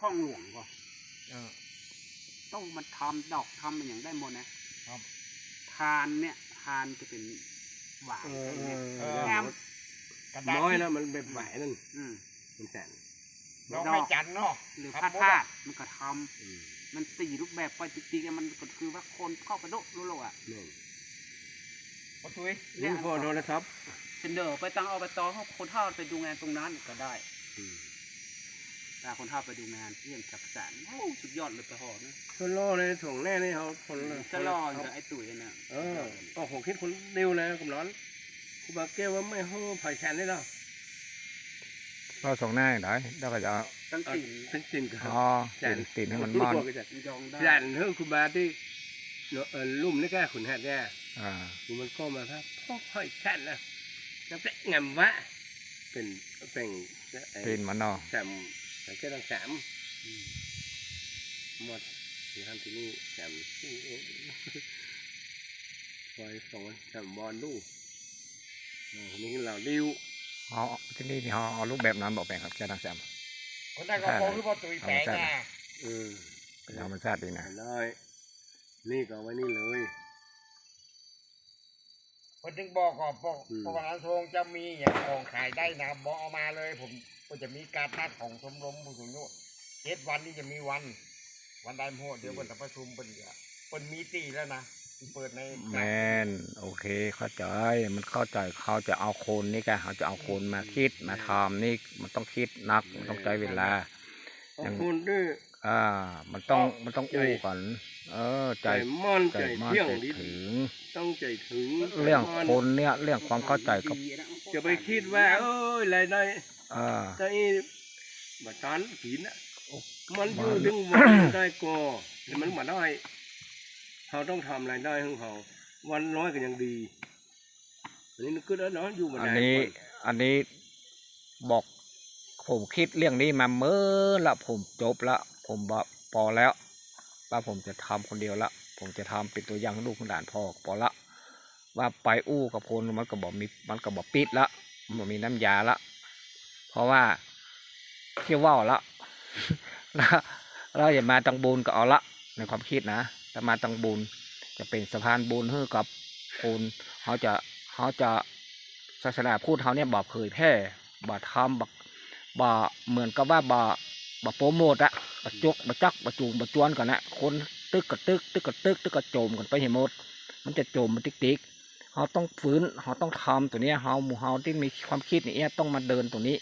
คลองหลวงก็เออต้องมาทำดอกทำมันอย่างได้หมดนะครับทานเนี่ยทานจะเป็นหวานเอออะไรเอเนี่ยอแอมกระดาษน้อยที่นะมันแบบไหวนั่นอืมมันแสนดอกไม้จันทร์เนาะหรือคพรัระบธาตุมันก็ทอืมำมันสี่รูปแบบไปจริงๆอะมันก็คือว่าคนเข้าไปโดดรู้โลกอะแม่นพ่อตุ้ยนี่พอโทรศัพท์เสนอไปตั้งอบตให้คนเท่าไปดูงานตรงนั้นก็ได้ อืม ถ้าคนเท่าไปดูงานเรื่องจักสารโอ้สุดยอดเลยไปหอนะคนล่อเลยถ่วงแน่นี่เขาคนละสลอกับไอ้ตุ๋ยน่ะเออก็ผมคิดคนเดียวเลยกำร้อนครูบาแก้วว่าไม่ห้องไผ่แขนได้หรอเราส่งหน้าอย่างไรเราก็จะเอาตั้งเอาติ่งเป็นสินกันอ๋อตีนตีนให้มันมอนยองได้แสนเท่าครูบาที่เนอะเออลุ่มนี่แก่ขุนแหดแก่อ่าคือมันก็มาครับพ่อไผ่แขนนะน้ำเตะงำวะเป็นเป็นไอ้ตีนมันเนาะแสม แต่แค่ตั้งแสมอืมหมดที่ทำที่นี่แสมที่โอ้ปล่อยสองแสมบอลลูกอ่านี่เราดิวเอาที่นี่ที่เขาเอารูปแบบนั้นบอกไปครับแค่ทางแซมคนนั้นก็พอคือพ่อตุ้ยแปลงนะเออเป็นธรรมชาติดีนะได้นี่ก็เอาไว้นี่เลยคนถึงบอกก็บอกอืมพวันอันทรงจะมีอย่างของขายได้นะบอกเอามาเลยผม ก็จะมีการนัดของชมรมผู้สูงอายุเจ็ดวันนี้จะมีวัน วันใดโหดเดี๋ยวเปิดประชุมเป็นจะเปิดมีตีแล้วนะที่เปิดในแมนโอเค เข้าใจมันเข้าใจเขาจะเอาโคนนี่กันเขาจะเอาโคนมาคิดมาทำนี่มันต้องคิดนักมันต้องใช้เวลาขอบคุณด้วยอ่า มันต้องมันต้องอู้ก่อนเออ ใจใจม่อนใจใจมากเที่ยงใจดีถึง ต้องใจถึง เรื่องใจม่คนเนี่ยเรื่องความเข้าใจกับจะไปคิดว่า เอ้ยรายได้ อ่าได้บัตรทานผีน่ะมันอยู่ถึงวันได้ก็แต่มันมาได้เขาต้องทำรายได้ของเขาวันน้อยก็ยังดีอันนี้นึกก็ได้เนาะอยู่มาอันได้นี้ อันนี้บอกผมคิดเรื่องนี้มาเมื่อละผมจบละผมบอกพอแล้วว่าผมจะทำคนเดียวละ ผมจะทำเป็นตัวอย่างให้ลูกของด่านพ่อพอละ ว่าไปอู้กับคนมันก็บอกมีมันก็บอกปิดละมันมีน้ำยาละ เพราะว่าเที่ยวว่าละแล้วเราอย่ามาตังบุญก็เอาละในความคิดนะถ้ามาตังบุญจะเป็นสะพานบุญให้กับคนเขาจะเขาจะศาสนาพูดเขาเนี่ยบอกเผยแพร่บ่ทำบอกบ่เหมือนกับว่าบ่บ่โปรโมทอะบ่จกบ่จักบ่จูงบ่จวนกันนะคนตึกกับตึกตึกกับตึกตึกกับโจมกันไปให้หมด มันจะโจมมันติ๊กติ๊กเขาต้องฟื้นเขาต้องทำตัวเนี้ยเขาหมู่เขาที่มีความคิดอย่างเงี้ยต้องมาเดินตัวนี้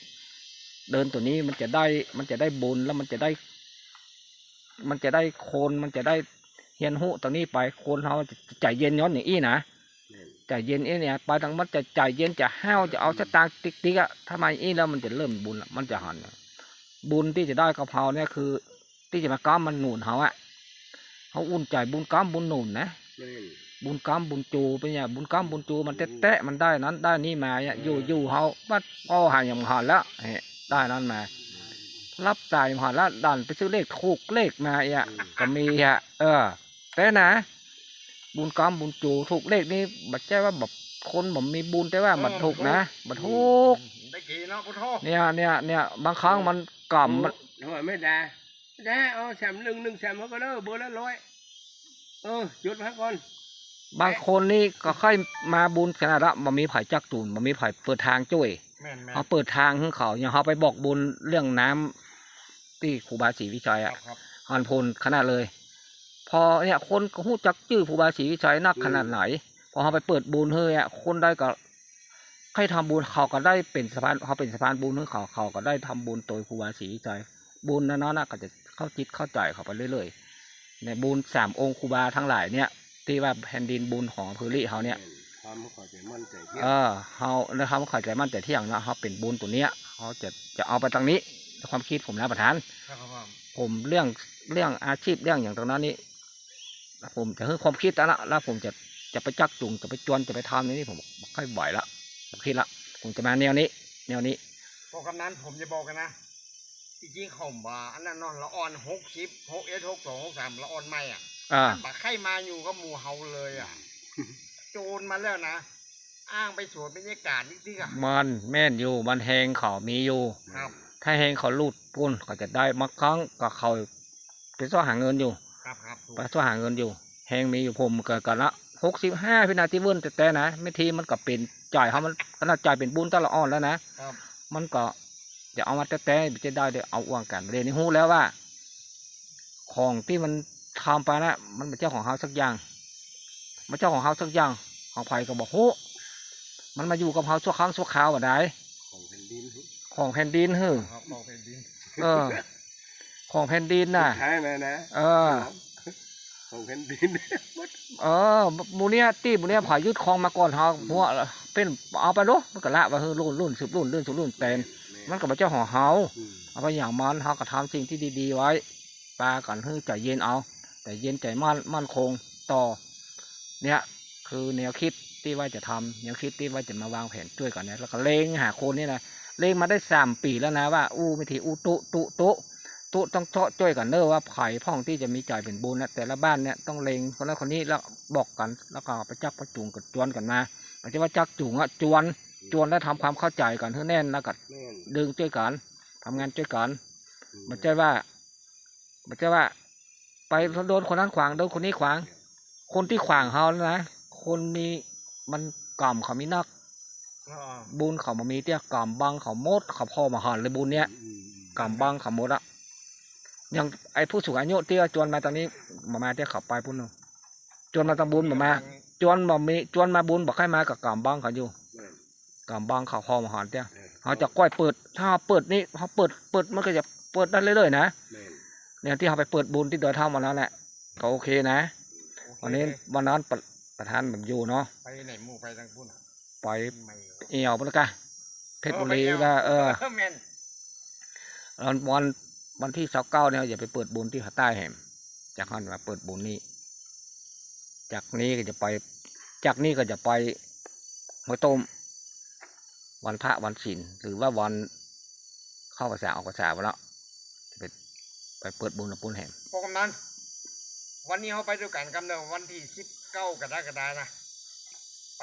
เดินตัวนี้มันจะได้มันจะได้บุญแล้วมันจะได้ มันจะได้โคนมันจะได้เฮียนหูตัวนี้ไปโคนเขาจะใจเย็นย้อนอย่างอี้นะใจเย็นเอ้เนี่ยไปทางมันจะใจเย็นจะห้าวจะเอาสตาติ๊กติ๊กอะถ้ามอี้แล้วมันจะเริ่มบุญละมันจะหันบุญที่จะได้กะเพราเนี่ยคือ ที่จะมาก้ามมันหนุนเขาอะเขาอุ่นใจบุญก้ามบุญหนุนนะบุญกรรมบุญจูเป็นอย่างบุญกรรมบุญจูมันแตะมันได้นั้นได้นี่มาเนี่ยอยู่อยู่เฮาบัดพ่อหาอย่างหันแล้ว ได้นั้นมา รับจ่ายหันแล้วดันไปซื้อเลขถูกเลขมาอะก็มีอะ เออ แต่นะ บุญกรรมบุญจูถูกเลขนี่บัดใจว่าแบบคนผมมีบุญแต่ว่ามันถูกนะมันถูกได้กี่เนาะพุทโธเนี่ยเนี่ยเนี่ยบางครั้งมันกล่อมมันทำไมไม่ได้ได้เอาแสมหนึ่งหนึ่งแสมเขาก็เด้อเบอร์ละร้อยเออหยุดพักก่อนบางคนนี่ก็ค่อยมาบุญขนาดละมันมีไผ่จักจูนมันมีไผ่เปิดทางจุ้ยแม่นแม่น เขาเปิดทางให้เขาอย่างเขาไปบอกบุญเรื่องน้ำที่ครูบาศรีวิชัยครัอะบครับฮอนพลขนาดเลย พอเนี่ยคนก็หู้จักชื่อครูบาศรีวิชัยนักขนาดไหน พอเขาไปเปิดบุญเฮ้ยอะคนได้ก็ให้ทำบุญเขาก็ได้เป็นสะพานเขาเป็นสะพานบุญให้เขาเขาก็ได้ทำบุญโดยครูบาศรีวิชัยบุญนั้นน่ะก็จะเข้าจิตเข้าใจเขาไปเรื่อยๆในบุญสามองค์ครูบาทั้งหลายเนี่ย ที่ว่าแผ่นดินบุญของอำเภอลิเขาเนี่ย ทำให้เขาใจมั่นใจเที่ยงเออเขาแล้วเขาเข้าใจมั่นแต่ที่อย่างนะเขาเป็นบุญตัวเนี้ยเขาจะจะเอาไปตรงนี้ในความคิดผมนะประธานครับครับผมผมเรื่องเรื่องอาชีพเรื่องอย่างตรงนั้นนี่ผมจะให้ความคิดแล้วละแล้วผมจะจะไปจักจุงจะไปจวนจะไปทำนี่ผมบอกค่อยบ่อยละผมคิดละผมจะมาแนวนี้ แนวนี้พวกกำนั้นผมจะบอกกันนะจริงๆเขาบ่าอันนั้นเนาะละอ่อนหกสิบหกเอสหกสองหกสามละอ่อนไม่อะอ่าบักไข่มาอยู่ก็หมู่เฮาเลยอะ โจรมาแล้วนะ อ้างไปสวนบรรยากาศนิดๆอะมันแม่นอยู่มันแหงเขามีอยู่ ครับถ้าแหงเขาลูดปุ่นเขาจะได้มักครั้งก็เขาไปซ่อหาเงินอยู่ครับครับถูกไปซ่อหาเงินอยู่แหงมีอยู่ผมเกิดกันละหกสิบห้าพินาทีเว้นแต่แต่นะไม่ทีมันก็เป็นจ่ายเขามันขนาดจ่ายเป็นบุญตลอดอ่อนแล้วนะครับมันก็จะเอามาแต่แต่จะได้เดี๋ยวเอาอ้วงกันเรียนนี้หู้แล้วว่า ของที่มันทำไปนะมันเป็นเจ้าของเฮาสักอย่าง มันเจ้าของเฮาสักอย่างของไผก็บอกโหมันมาอยู่กับเฮาชั่วครั้งชั่วคราวแบบใดของแผ่นดินของแผ่นดินเฮ้อครับบอกเป็นดินเออ ของแผ่นดินน่ะใช่ไหมนะเออ ของแผ่นดินเออหมูเนี้ยตีหมูเนี้ยผายยึดคลองมาก่อนเฮาพวกเป็นเอาไปเนาะมันก็ละว่าเฮ้อรุ่นรุ่นสืบรุ่นรุ่นสืบรุ่นแต่นมันก็เป็นเจ้าของเฮาอืมเอาไปอย่างมันเฮาก็ทำสิ่งที่ดีๆไว้ปลากันให้ใจเย็นเอา แต่เย็นใจมั่นมั่นคงต่อ เนี่ยคือแนวคิดที่ว่าจะทำแนวคิดที่ว่าจะมาวางแผนช่วยกันเนี่ยแล้วก็เลงหาคนนี่นะเลงมาได้สามปีแล้วนะว่าอู้ไม่ทีอู้ตุตุตุตุต้องเจาะช่วยกันเนอะว่าไผ่พ่องที่จะมีจ่ายเป็นบุญนะแต่ละบ้านเนี่ยต้องเลงคนนั้นคนนี้แล้วบอกกันแล้วก็ไปจักประจุงกับจวนกันมาไม่ใช่ว่าจักจุงอะจวนจวนแล้วทำความเข้าใจกันให้แน่นแล้วก็แม่นดึงช่วยกันทำงานช่วยกันอืมันจะว่ามันจะว่า ไปโดนคนนั้นขวางโดนคนนี้ขวาง คนที่ขวางเขานะ คนมีมันกล่อมเขามีนักอ๋อบุญเขามามีเตี้ยกล่อมบังเขาหมดเขาพ่อมาหันเลยบุญเนี้ย อืมกล่อมบังเขาหมดอะอย่างไอ้ผู้สูงอายุเตี้ยจวนมาตอนนี้มามาเตี้ยเขาไปพุ่นเนอะจวนมาตะบุญมามาจวนมามีจวนมาบุญบอกให้มากับกล่อมบังเขาอยู่แม่นกล่อมบังเขาพ่อมาหันเตี้ยเออเขาจะก้อยเปิด ถ้าเปิดนี่เขาเปิดเปิดมันก็จะเปิดได้เรื่อยๆนะแม่นเนี่ยที่เขาไปเปิดบุญที่เดินเท่ามาแล้วแหละก็โอเคนะโอเค วันนี้วันนั้นประประธานแบบอยู่เนาะไปไหนหมู่ไปทางพุ่นอะไปไม่เอี่ยวพุ่นละกะเพชรบุรีเออไปเอี่ยวก็เออแม่นวันวันวันที่สิบเก้าเนี่ยอย่าไปเปิดบุญที่หาใต้แหมจากนั้นมาเปิดบุญนี่จากนี้ก็จะไป จากนี้ก็จะไปหัวต้ม วันพระวันศีลหรือว่าวันเข้าภาษาออกภาษาวันละจะไปไปเปิดบุญกับปุ้นแหมพวกกำนัน วันนี้เขาไปด้วยกันกำเนิดวันที่สิบเก้ากรกฎานะไป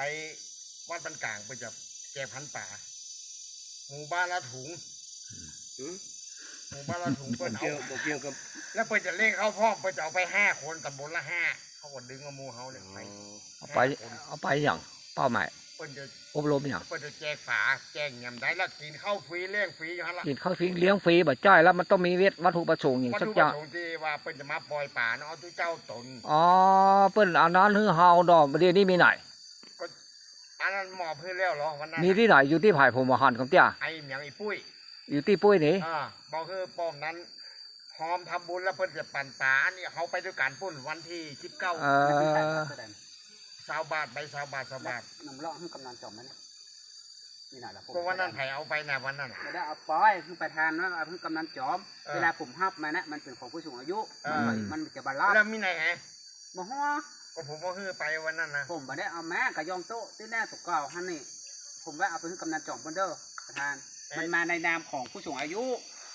วัดบันกลางไปจะแจกพันธุ์ป่าหมู่บ้านละถุงอืมหมู่บ้านละถุงบ่เปิ้นเอาเกี่ยวบ่เกี่ยวกับ แล้วเปิ้นจะเล่งเข้าพ่อเปิ้นจะเอาไปห้าคนตำบลละห้าเขาก็ดึงเอาหมูเขาเนี่ยไปเอาไปเอาไปอย่างเป้าหมาย เปิ้นจะอบรมอย่างเปิ้นจะแจกฝาแจกยำได้แล้วกินข้าวฟรีเลี้ยงฟรีอยู่ฮั่นละกินข้าวฟรีเลี้ยงฟรีบ่จ้อยแล้วมันต้องมีเวทวัตถุประสงค์อย่างวัตสักถุอประย่างสงค์ที่ว่าเปิ้นจะมาปล่อยป่าเนาะเอาทุเจ้าตนอ๋อเปิ้นเอานั้นฮือเฮาดอกเดี๋ยวนี้มีไหนอันนั้นหมอบเพื่อแล้วเหรอวันนั้นมีที่ไหนอยู่ที่ไผ่ผมหันคำเตี้ยไอ้เหมียงไอ้ปุ้ยอยู่ที่ปุ้ยนี่อ่าบอกคือป้อมนั้นพร้อมทำบุญแล้วเพิ่นจะปั่นป่าอันนี้เขาไปด้วยกันปุ้นวันที่สิบเก้าเออ สาวบาทไปสาวบาทสาวบาทน้ำเลาะให้กำนันจอมไหมเนี่ยนี่น่ะละผมก็วันนั้นไผเอาไปนะวันนั้นน่ะ ไม่ได้เอาปล่อยเพิ่งประธานนะเอาเพิ่งกำนันจอม เออเวลาผมหับมานะมันเป็นของผู้สูงอายุเออ มันมันจะบาลานแล้วซ์มีไหนไงบ่ฮอก็ผมก็คือไปวันนั้นนะผมบ่ได้เอาแม่กับยองโต๊ะที่แน่ตกเก่าฮันนี่ผมว่าเอาไปให้กำนันจอมเบนเดอร์ประธาน มันมาในนามของผู้สูงอายุ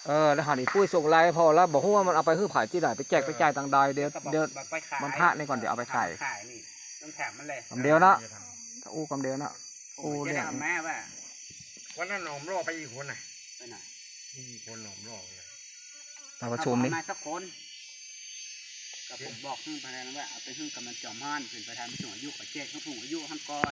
เออแล้วหันอีปุ้ยส่งไลน์พอแล้วบอกว่ามันเอาไปฮื้อไผ่ที่ไหนไปแจกไปจ่ายตังใดเดี๋ยวก็บอกเดี๋ยวบอกไปขายมันพระนี่ก่อนเดี๋ยวเอาไปขาย ขายนี่ ต้องถามมันเลยคำเดียวนะอู้คำเดียวนะผมโอ้จะเนี่ได้ยเอาแม่ว่าวันนั้นหนอมรอไปอีกคนน่ะไปไหนมีอีกคนหนอมรอเลยมาประชุมนี่เอามาสักคนก็ผมบอกให้ประธานว่าเอาไปให้กำนันจอมฮันเป็นประธานผู้สูงอายุขอแจกผู้สูงอายุฮันก่อน